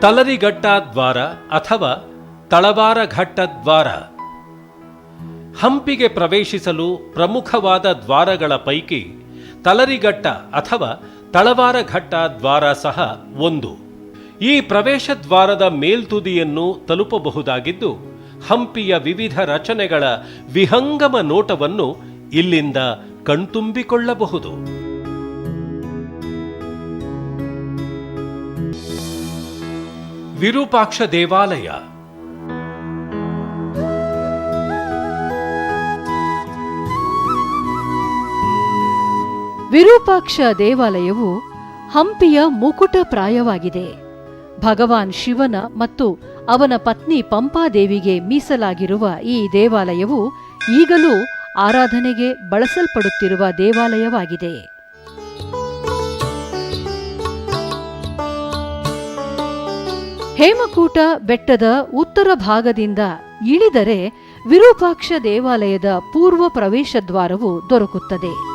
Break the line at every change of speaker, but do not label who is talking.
ತಲರಿಘಟ್ಟ ದ್ವಾರ ಅಥವಾ ತಳವಾರ ಘಟ್ಟ ದ್ವಾರ ಹಂಪಿಗೆ ಪ್ರವೇಶಿಸಲು ಪ್ರಮುಖವಾದ ದ್ವಾರಗಳ ಪೈಕಿ ತಲರಿಘಟ್ಟ ಅಥವಾ ತಳವಾರ ಘಟ್ಟ ದ್ವಾರ ಸಹ ಒಂದು. ಈ ಪ್ರವೇಶ ದ್ವಾರದ ಮೇಲ್ತುದಿಯನ್ನು ತಲುಪಬಹುದಾಗಿದ್ದು, ಹಂಪಿಯ ವಿವಿಧ ರಚನೆಗಳ ವಿಹಂಗಮ ನೋಟವನ್ನು ಇಲ್ಲಿಂದ ಕಣ್ತುಂಬಿಕೊಳ್ಳಬಹುದು. ವಿರೂಪಾಕ್ಷ ದೇವಾಲಯ.
ವಿರೂಪಾಕ್ಷ ದೇವಾಲಯವು ಹಂಪಿಯ ಮುಕುಟ ಪ್ರಾಯವಾಗಿದೆ. ಭಗವಾನ್ ಶಿವನ ಮತ್ತು ಅವನ ಪತ್ನಿ ಪಂಪಾದೇವಿಗೆ ಮೀಸಲಾಗಿರುವ ಈ ದೇವಾಲಯವು ಈಗಲೂ ಆರಾಧನೆಗೆ ಬಳಸಲ್ಪಡುತ್ತಿರುವ ದೇವಾಲಯವಾಗಿದೆ. ಹೇಮಕೂಟ ಬೆಟ್ಟದ ಉತ್ತರ ಭಾಗದಿಂದ ಇಳಿದರೆ ವಿರೂಪಾಕ್ಷ ದೇವಾಲಯದ ಪೂರ್ವ ಪ್ರವೇಶ ದ್ವಾರವು ದೊರಕುತ್ತದೆ.